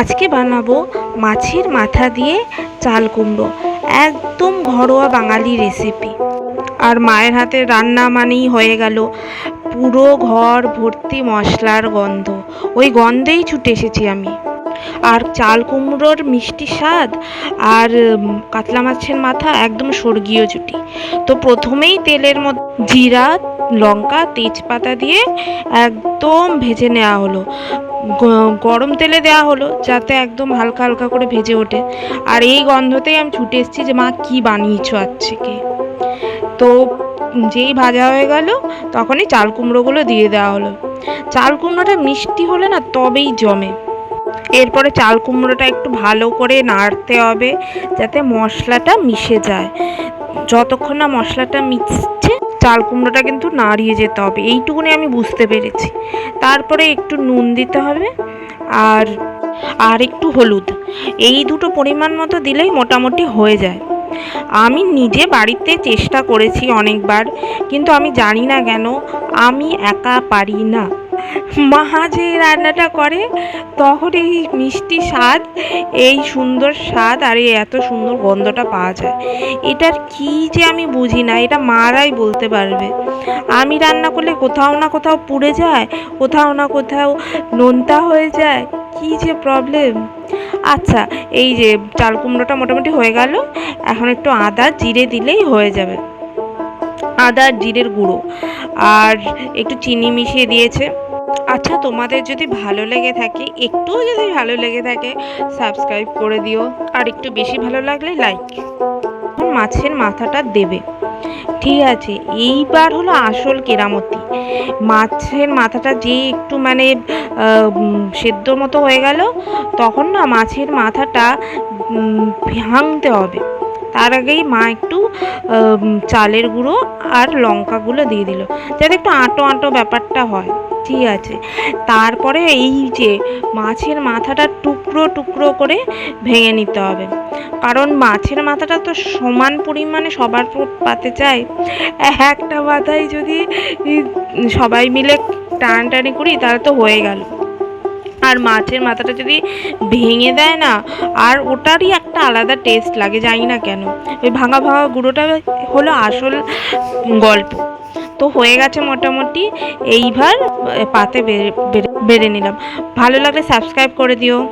আজকে বানাবো মাছের মাথা দিয়ে চাল কুমড়ো। একদম ঘরোয়া বাঙালি রেসিপি আর মায়ের হাতে রান্না মানেই হয়ে গেল পুরো ঘর ভর্তি মশলার গন্ধ। ওই গন্ধেই ছুটে এসেছি আমি। আর চাল কুমড়োর মিষ্টি স্বাদ আর কাতলা মাছের মাথা একদম স্বর্গীয় জুটি তো প্রথমেই তেলের মধ্যে জিরা, লঙ্কা, তেজপাতা দিয়ে একদম ভেজে নেওয়া হলো। গরম তেলে দেওয়া হলো যাতে একদম হালকা হালকা করে ভেজে ওঠে। আর এই গন্ধতেই আমি ছুটে এসেছি যে, মা, কি বানিয়েছো আজকে? তো যেই ভাজা হয়ে গেল, তখনই চাল কুমড়োগুলো দিয়ে দেওয়া হলো। চাল কুমড়োটা মিষ্টি হলে না তবেই জমে। এরপরে চাল কুমড়োটা একটু ভালো করে নাড়তে হবে, যাতে মশলাটা মিশে যায়। যতক্ষণ না মশলাটা মিশছে চাল কুমড়োটা কিন্তু নাড়িয়ে যেতে হবে। এইটুকুনি আমি বুঝতে পেরেছি। তারপরে একটু নুন দিতে হবে আর আর একটু হলুদ। এই দুটো পরিমাণ মতো দিলেই মোটামুটি হয়ে যায়। আমি নিজে বাড়িতে চেষ্টা করেছি অনেকবার, কিন্তু আমি জানি না কেন আমি একা পারি না। মা যে রান্নাটা করে, তখন এই মিষ্টি স্বাদ, এই সুন্দর স্বাদ আর এই এত সুন্দর গন্ধটা পাওয়া যায়। এটার কি যে আমি বুঝি না, এটা মারাই বলতে পারবে। আমি রান্না করলে কোথাও না কোথাও পুড়ে যায়, কোথাও না কোথাও নোনতা হয়ে যায়, কি যে প্রবলেম আচ্ছা এই যে চাল কুমড়োটা মোটামুটি হয়ে গেল, এখন একটু আদা জিরে দিলেই হয়ে যাবে। আদা জিরের গুঁড়ো, আর একটু চিনি মিশিয়ে দিয়েছে। আচ্ছা তোমাদের যদি ভালো লেগে থাকে, একটুও যদি ভালো লেগে থাকে সাবস্ক্রাইব করে দিও। আর একটু বেশি ভালো লাগলে লাইক মাছের মাথাটা দেবে। ঠিক আছে, এইবার হলো আসল কেরামতি। মাছের মাথাটা যে একটু মানে সেদ্ধ মতো হয়ে গেল, তখন না মাছের মাথাটা ভাঙতে হবে। তার আগেই মা একটু চালের গুঁড়ো আর লঙ্কাগুলো দিয়ে দিল। যাতে একটু আঁটো আঁটো ব্যাপারটা হয়, ঠিক আছে। তারপরে এই যে মাছের মাথাটা টুকরো টুকরো করে ভেঙে নিতে হবে। কারণ মাছের মাথাটা তো সমান পরিমাণে সবার পাতে চাই। একটা মাথায় যদি সবাই মিলে টানাটানি করি, তাহলে তো হয়ে গেল। আর মাছের মাথাটা যদি ভেঙে দেয় না, আর ওটারই একটা আলাদা টেস্ট লাগে, জানি না কেন। ওই ভাঙা ভাঙা গুঁড়োটা হলো আসল গল্প। তো হয়ে গেছে মোটামুটি, এইবার পাতে বেড়ে বেড়ে- নিলাম। ভালো লাগলে সাবস্ক্রাইব করে দিও।